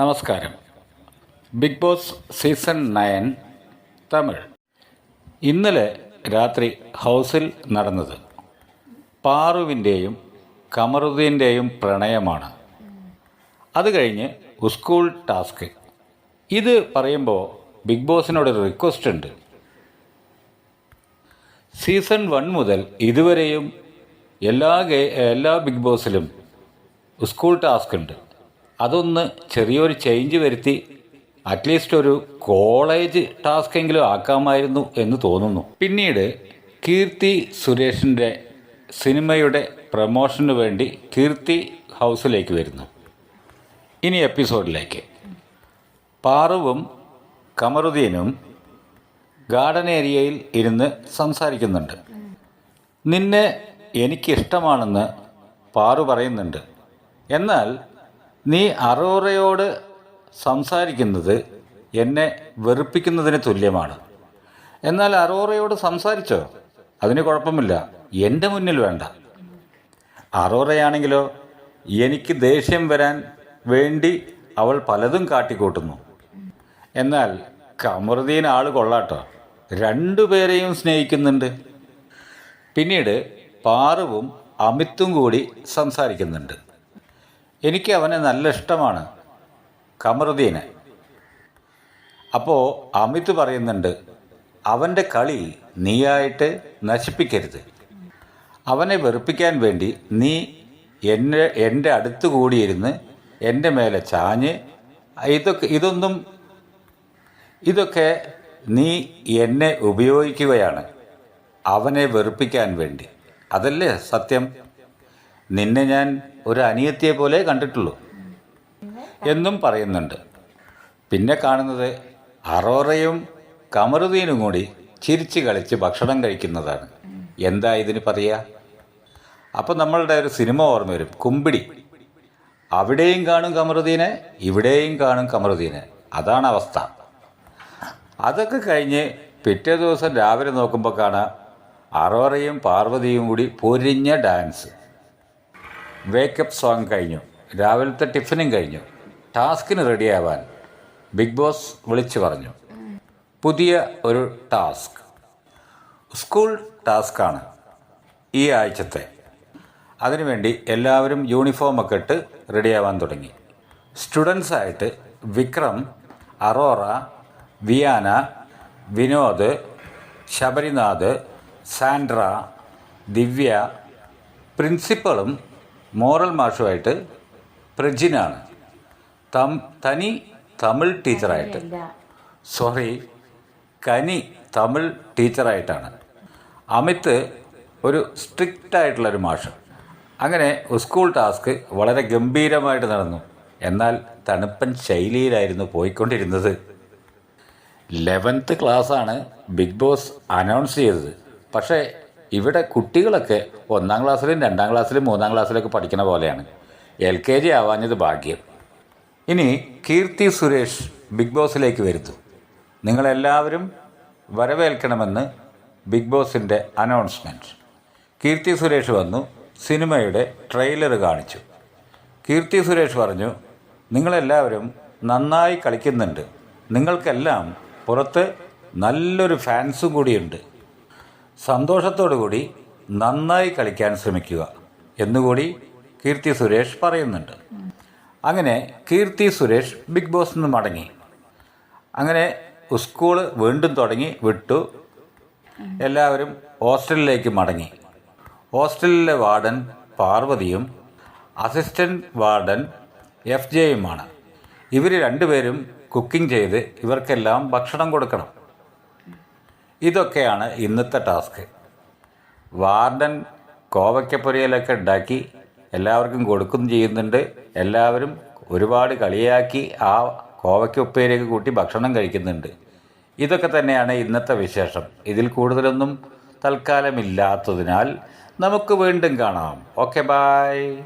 നമസ്കാരം. Big boss season nine Tamil. ഇന്നലെ രാത്രി ഹൗസിൽ നടന്നത് പാറുവിന്റെയും കമറുദ്ദീന്റെയും പ്രണയമാണ്. അത് കഴിഞ്ഞ് സ്കൂൾ ടാസ്ക്. ഇത് പറയുമ്പോൾ ബിഗ് ബോസിനോടൊരു റിക്വസ്റ്റ് ഉണ്ട്. സീസൺ വൺ മുതൽ ഇതുവരെയും എല്ലാ എല്ലാ ബിഗ് ബോസിലും സ്കൂൾ ടാസ്ക് ഉണ്ട്. അതൊന്ന് ചെറിയൊരു ചേഞ്ച് വരുത്തി അറ്റ്ലീസ്റ്റ് ഒരു കോളേജ് ടാസ്ക് എങ്കിലും ആക്കാമായിരുന്നു എന്ന് തോന്നുന്നു. പിന്നീട് കീർത്തി സുരേഷിന്റെ സിനിമയുടെ പ്രമോഷന് വേണ്ടി കീർത്തി ഹൗസിലേക്ക് വരുന്നു. ഇനി എപ്പിസോഡിലേക്ക് പാറുവും കമറുദ്ദീനും ഗാർഡൻ ഏരിയയിൽ ഇരുന്ന് സംസാരിക്കുന്നുണ്ട്. നിന്നെ എനിക്കിഷ്ടമാണെന്ന് പാറു പറയുന്നുണ്ട്. എന്നാൽ നീ അറോറയോട് സംസാരിക്കുന്നത് എന്നെ വെറുപ്പിക്കുന്നതിന് തുല്യമാണ്. എന്നാൽ അറോറയോട് സംസാരിച്ചോ? അതിന് കുഴപ്പമില്ല. എന്റെ മുന്നിൽ വേണ്ട. അറോറയാണെങ്കിലോ എനിക്ക് ദേഷ്യം വരാൻ വേണ്ടി അവൾ പലതും കാട്ടിക്കൂട്ടുന്നു. എന്നാൽ കമറുദ്ദീൻ ആൾ കൊള്ളാട്ടോ. രണ്ടുപേരെയും സ്നേഹിക്കുന്നുണ്ട്. പിന്നീട് പാറുവും അമിത്തും കൂടി സംസാരിക്കുന്നുണ്ട്. എനിക്ക് അവനെ നല്ല ഇഷ്ടമാണ്. കമറുദ്ദീനെ. അപ്പോൾ അമിത് പറയുന്നുണ്ട് അവന്റെ കളി നീയായിട്ട് നശിപ്പിക്കരുത്. അവനെ വെറുപ്പിക്കാൻ വേണ്ടി നീ എന്നെ എന്റെ അടുത്ത് കൂടിയിരുന്ന് എന്റെ മേലെ ചാഞ്ഞ് ഇതൊക്കെ ഇതൊന്നും ഇതൊക്കെ നീ എന്നെ ഉപയോഗിക്കുകയാണ്. അവനെ വെറുപ്പിക്കാൻ വേണ്ടി. അതല്ലേ സത്യം? നിന്നെ ഞാൻ ഒരു അനിയത്തിയെ പോലെ കണ്ടിട്ടുള്ളൂ എന്നും പറയുന്നുണ്ട്. പിന്നെ കാണുന്നത് അറോറയും കമറുദ്ദീനും കൂടി ചിരിച്ച് കളിച്ച് ഭക്ഷണം കഴിക്കുന്നതാണ്. എന്താ ഇതിന് പറയുക അപ്പോൾ നമ്മളുടെ ഒരു സിനിമ ഓർമ്മ വരും. കുമ്പിടി. അവിടെയും കാണും കമറുദ്ദീനെ ഇവിടെയും കാണും കമറുദ്ദീനെ. അതാണ് അവസ്ഥ. അതൊക്കെ കഴിഞ്ഞ് പിറ്റേ ദിവസം രാവിലെ നോക്കുമ്പോൾ കാണാം അറോറയും പാർവതിയും കൂടി പൊരിഞ്ഞ ഡാൻസ്. വേക്കപ്പ് സോങ് കഴിഞ്ഞു. രാവിലത്തെ ടിഫിനും കഴിഞ്ഞു. ടാസ്കിന് റെഡിയാവാൻ ബിഗ് ബോസ് വിളിച്ചു പറഞ്ഞു. പുതിയ ഒരു ടാസ്ക്. സ്കൂൾ ടാസ്ക്കാണ് ഈ ആഴ്ചത്തെ. അതിനുവേണ്ടി എല്ലാവരും യൂണിഫോമൊക്കെ ഇട്ട് റെഡിയാവാൻ തുടങ്ങി. സ്റ്റുഡൻസായിട്ട് വിക്രം അറോറ വിയാന വിനോദ് ശബരിനാഥ് സാൻഡ്ര ദിവ്യ പ്രിൻസിപ്പളും മോറൽ മാഷുമായിട്ട് പ്രജിനാണ്. തം തനി തമിഴ് ടീച്ചറായിട്ട്. സോറി കനി തമിഴ് ടീച്ചറായിട്ടാണ്. അമിത് ഒരു സ്ട്രിക്റ്റ് ആയിട്ടുള്ളൊരു മാഷ്. അങ്ങനെ സ്കൂൾ ടാസ്ക് വളരെ ഗംഭീരമായിട്ട് നടന്നു. എന്നാൽ തണുപ്പൻ ശൈലിയിലായിരുന്നു പോയിക്കൊണ്ടിരുന്നത്. ലെവൻത്ത് ക്ലാസ്സാണ് ബിഗ് ബോസ് അനൗൺസ് ചെയ്തത്. പക്ഷേ ഇവിടെ കുട്ടികളൊക്കെ ഒന്നാം ക്ലാസ്സിലും രണ്ടാം ക്ലാസ്സിലും മൂന്നാം ക്ലാസ്സിലൊക്കെ പഠിക്കുന്ന പോലെയാണ്. എൽ കെ ജി ആവാഞ്ഞത് ഭാഗ്യം. ഇനി കീർത്തി സുരേഷ് ബിഗ് ബോസിലേക്ക് വരുത്തു നിങ്ങളെല്ലാവരും വരവേൽക്കണമെന്ന് ബിഗ് ബോസിന്റെ അനൗൺസ്മെന്റ് കീർത്തി സുരേഷ് വന്നു സിനിമയുടെ ട്രെയിലർ കാണിച്ചു. കീർത്തി സുരേഷ് പറഞ്ഞു നിങ്ങളെല്ലാവരും നന്നായി കളിക്കുന്നുണ്ട്. നിങ്ങൾക്കെല്ലാം പുറത്ത് നല്ലൊരു ഫാൻസും കൂടിയുണ്ട്. സന്തോഷത്തോടു കൂടി നന്നായി കളിക്കാൻ ശ്രമിക്കുക എന്നുകൂടി കീർത്തി സുരേഷ് പറയുന്നുണ്ട്. അങ്ങനെ കീർത്തി സുരേഷ് ബിഗ് ബോസ് നിന്ന് മടങ്ങി. അങ്ങനെ സ്കൂൾ വീണ്ടും തുടങ്ങി വിട്ടു. എല്ലാവരും ഹോസ്റ്റലിലേക്ക് മടങ്ങി. ഹോസ്റ്റലിലെ വാർഡൻ പാർവതിയും അസിസ്റ്റന്റ് വാർഡൻ എഫ് ജെയുമാണ്. ഇവർ രണ്ടുപേരും കുക്കിംഗ് ചെയ്ത് ഇവർക്കെല്ലാം ഭക്ഷണം കൊടുക്കണം. ഇതൊക്കെയാണ് ഇന്നത്തെ ടാസ്ക്. വാർഡൻ കോവയ്ക്കപ്പൊരിയലൊക്കെ ഉണ്ടാക്കി എല്ലാവർക്കും കൊടുക്കും ചെയ്യുന്നുണ്ട്. എല്ലാവരും ഒരുപാട് കളിയാക്കി ആ കോവയ്ക്ക ഉപ്പേരിയൊക്കെ കൂട്ടി ഭക്ഷണം കഴിക്കുന്നുണ്ട്. ഇതൊക്കെ തന്നെയാണ് ഇന്നത്തെ വിശേഷം. ഇതിൽ കൂടുതലൊന്നും തൽക്കാലമില്ലാത്തതിനാൽ നമുക്ക് വീണ്ടും കാണാം. Okay bye